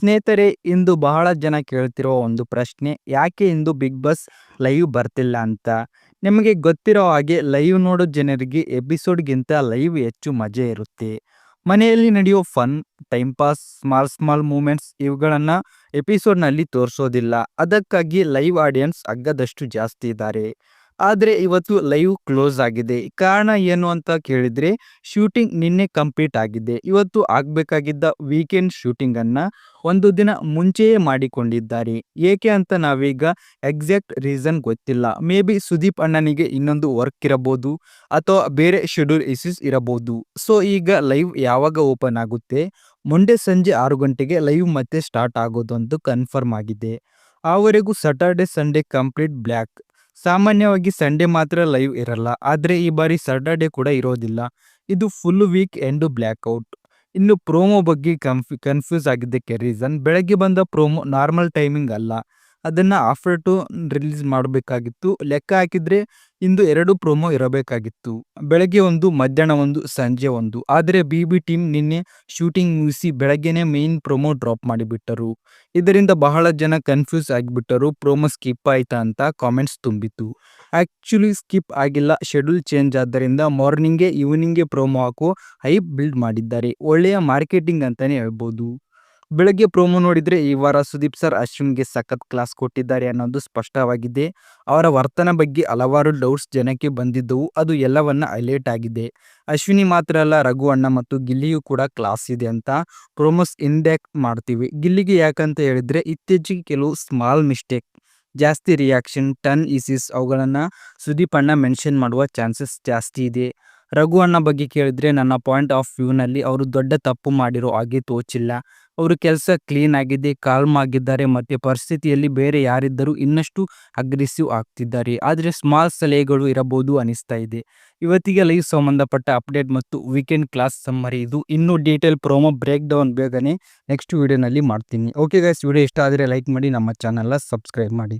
ಸ್ನೇಹಿತರೆ, ಇಂದು ಬಹಳ ಜನ ಕೇಳ್ತಿರೋ ಒಂದು ಪ್ರಶ್ನೆ, ಯಾಕೆ ಇಂದು ಬಿಗ್ ಬಾಸ್ ಲೈವ್ ಬರ್ತಿಲ್ಲ ಅಂತ? ನಿಮಗೆ ಗೊತ್ತಿರೋ ಹಾಗೆ ಲೈವ್ ನೋಡೋ ಜನರಿಗೆ ಎಪಿಸೋಡ್ಗಿಂತ ಲೈವ್ ಹೆಚ್ಚು ಮಜೆ ಇರುತ್ತೆ. ಮನೆಯಲ್ಲಿ ನಡೆಯೋ fun, time pass, small small moments ಇವುಗಳನ್ನು ಎಪಿಸೋಡ್ನಲ್ಲಿ ತೋರಿಸೋದಿಲ್ಲ. ಅದಕ್ಕಾಗಿ ಲೈವ್ ಆಡಿಯನ್ಸ್ ಅಗ್ಗದಷ್ಟು ಜಾಸ್ತಿ ಇದ್ದಾರೆ ಆದರೆ ಇವತ್ತು ಲೈವ್ ಕ್ಲೋಸ್ ಆಗಿದೆ. ಕಾರಣ ಏನು ಅಂತ ಕೇಳಿದ್ರೆ ಶೂಟಿಂಗ್ ನಿನ್ನೆ ಕಂಪ್ಲೀಟ್ ಆಗಿದೆ. ಇವತ್ತು ಆಗಬೇಕಾಗಿದ್ದ ವೀಕೆಂಡ್ ಶೂಟಿಂಗನ್ನು ಒಂದು ದಿನ ಮುಂಚೆಯೇ ಮಾಡಿಕೊಂಡಿದ್ದಾರೆ. ಏಕೆ ಅಂತ ನಾವೀಗ ಎಕ್ಸಾಕ್ಟ್ ರೀಸನ್ ಗೊತ್ತಿಲ್ಲ. ಮೇ ಬಿ ಸುದೀಪ್ ಅಣ್ಣನಿಗೆ ಇನ್ನೊಂದು ವರ್ಕ್ ಇರಬಹುದು ಅಥವಾ ಬೇರೆ ಶೆಡ್ಯೂಲ್ ಇಶ್ಯೂಸ್ ಇರಬಹುದು. ಸೊ ಈಗ ಲೈವ್ ಯಾವಾಗ ಓಪನ್ ಆಗುತ್ತೆ? ಮಂಡೆ ಸಂಜೆ ಆರು ಗಂಟೆಗೆ ಲೈವ್ ಮತ್ತೆ ಸ್ಟಾರ್ಟ್ ಆಗೋದು ಅಂತ ಕನ್ಫರ್ಮ್ ಆಗಿದೆ. ಆವರೆಗೂ ಸ್ಯಾಟರ್ಡೆ ಸಂಡೇ ಕಂಪ್ಲೀಟ್ ಬ್ಲ್ಯಾಕ್ ಸಾಮಾನ್ಯವಾಗಿ ಸಂಡೇ ಮಾತ್ರ ಲೈವ್ ಇರಲ್ಲ, ಆದರೆ ಈ ಬಾರಿ ಸಾಟರ್ಡೆ ಕೂಡ ಇರೋದಿಲ್ಲ. ಇದು ಫುಲ್ ವೀಕ್ ಎಂಡು ಬ್ಲ್ಯಾಕ್ಔಟ್ ಇನ್ನು ಪ್ರೋಮೋ ಬಗ್ಗೆ ಕನ್ಫ್ಯೂ ಕನ್ಫ್ಯೂಸ್ ಆಗಿದ್ದಕ್ಕೆ ರೀಸನ್ ಬೆಳಗ್ಗೆ ಬಂದ ಪ್ರೋಮೋ ನಾರ್ಮಲ್ ಟೈಮಿಂಗ್ ಅಲ್ಲ. ಅದನ್ನು ಆಫರ್ ಟು ರಿಲೀಸ್ ಮಾಡಬೇಕಾಗಿತ್ತು. ಲೆಕ್ಕ ಹಾಕಿದರೆ ಇಂದು ಎರಡು ಪ್ರೋಮೋ ಇರಬೇಕಾಗಿತ್ತು. ಬೆಳಗ್ಗೆ ಒಂದು, ಮಧ್ಯಾಹ್ನ ಒಂದು, ಸಂಜೆ ಒಂದು. ಆದರೆ ಬಿ ಬಿ ಟೀಮ್ ನಿನ್ನೆ ಶೂಟಿಂಗ್ ಮುಗಿಸಿ ಬೆಳಗ್ಗೆನೇ ಮೇನ್ ಪ್ರೋಮೋ ಡ್ರಾಪ್ ಮಾಡಿಬಿಟ್ಟರು. ಇದರಿಂದ ಬಹಳ ಜನ ಕನ್ಫ್ಯೂಸ್ ಆಗಿಬಿಟ್ಟರು. ಪ್ರೋಮೋ ಸ್ಕಿಪ್ ಆಯ್ತಾ ಅಂತ ಕಾಮೆಂಟ್ಸ್ ತುಂಬಿತು ಆ್ಯಕ್ಚುಲಿ ಸ್ಕಿಪ್ ಆಗಿಲ್ಲ. ಶೆಡ್ಯೂಲ್ ಚೇಂಜ್ ಆದ್ದರಿಂದ ಮಾರ್ನಿಂಗ್ಗೆ ಈವ್ನಿಂಗ್ಗೆ ಪ್ರೋಮೋ ಹಾಕೋ ಹೈಪ್ ಬಿಲ್ಡ್ ಮಾಡಿದ್ದಾರೆ. ಒಳ್ಳೆಯ ಮಾರ್ಕೆಟಿಂಗ್ ಅಂತಲೇ ಹೇಳ್ಬೋದು. ಬೆಳಗ್ಗೆ ಪ್ರೋಮೋ ನೋಡಿದರೆ, ಈ ವಾರ ಸುದೀಪ್ ಸರ್ ಅಶ್ವಿನ್ಗೆ ಸಖತ್ ಕ್ಲಾಸ್ ಕೊಟ್ಟಿದ್ದಾರೆ ಅನ್ನೋದು ಸ್ಪಷ್ಟವಾಗಿದೆ. ಅವರ ವರ್ತನ ಬಗ್ಗೆ ಹಲವಾರು ಡೌಟ್ಸ್ ಜನಕ್ಕೆ ಬಂದಿದ್ದವು. ಅದು ಎಲ್ಲವನ್ನ ಹೈಲೈಟ್ ಆಗಿದೆ. ಅಶ್ವಿನಿ ಮಾತ್ರ ಅಲ್ಲ, ರಘು ಅಣ್ಣ ಮತ್ತು ಗಿಲ್ಲಿಯೂ ಕೂಡ ಕ್ಲಾಸ್ ಇದೆ ಅಂತ ಪ್ರೋಮೋಸ್ ಇಂಡ್ಯಾಕ್ಟ್ ಮಾಡ್ತೀವಿ. ಗಿಲ್ಲಿಗೆ ಯಾಕಂತ ಹೇಳಿದರೆ, ಇತ್ತೀಚೆಗೆ ಕೆಲವು ಸ್ಮಾಲ್ ಮಿಸ್ಟೇಕ್, ಜಾಸ್ತಿ ರಿಯಾಕ್ಷನ್, ಟನ್ ಇಸಿಸ್ ಅವುಗಳನ್ನು ಸುದೀಪ್ ಅಣ್ಣ ಮೆನ್ಷನ್ ಮಾಡುವ ಚಾನ್ಸಸ್ ಜಾಸ್ತಿ ಇದೆ. ರಘು ಅಣ್ಣ ಬಗ್ಗೆ ಕೇಳಿದ್ರೆ ನನ್ನ ಪಾಯಿಂಟ್ ಆಫ್ ವ್ಯೂನಲ್ಲಿ ಅವರು ದೊಡ್ಡ ತಪ್ಪು ಮಾಡಿರೋ ಹಾಗೆ ತೋಚಿಲ್ಲ. ಅವರು ಕೆಲಸ ಕ್ಲೀನ್ ಆಗಿದೆ ಕಾಲ್ಮ್ ಆಗಿದ್ದಾರೆ ಮತ್ತು ಪರಿಸ್ಥಿತಿಯಲ್ಲಿ ಬೇರೆ ಯಾರಿದ್ದರೂ ಇನ್ನಷ್ಟು ಅಗ್ರೆಸಿವ್ ಆಗ್ತಿದ್ದಾರೆ. ಆದರೆ ಸ್ಮಾಲ್ ಸಲಹೆಗಳು ಇರಬಹುದು ಅನಿಸ್ತಾ ಇದೆ. ಇವತ್ತಿಗೆ ಲೈವ್ ಸಂಬಂಧಪಟ್ಟ ಅಪ್ಡೇಟ್ ಮತ್ತು ವೀಕೆಂಡ್ ಕ್ಲಾಸ್ ಸಮ್ಮರಿ ಇದು. ಇನ್ನೂ ಡೀಟೇಲ್ ಪ್ರೋಮೋ ಬ್ರೇಕ್ ಡೌನ್ ಬೇಗನೆ ನೆಕ್ಸ್ಟ್ ವೀಡಿಯೋನಲ್ಲಿ ಮಾಡ್ತೀನಿ. ಓಕೆ ಗೈಸ್ ವಿಡಿಯೋ ಇಷ್ಟ ಆದರೆ ಲೈಕ್ ಮಾಡಿ, ನಮ್ಮ ಚಾನಲ್ನ ಸಬ್ಸ್ಕ್ರೈಬ್ ಮಾಡಿ.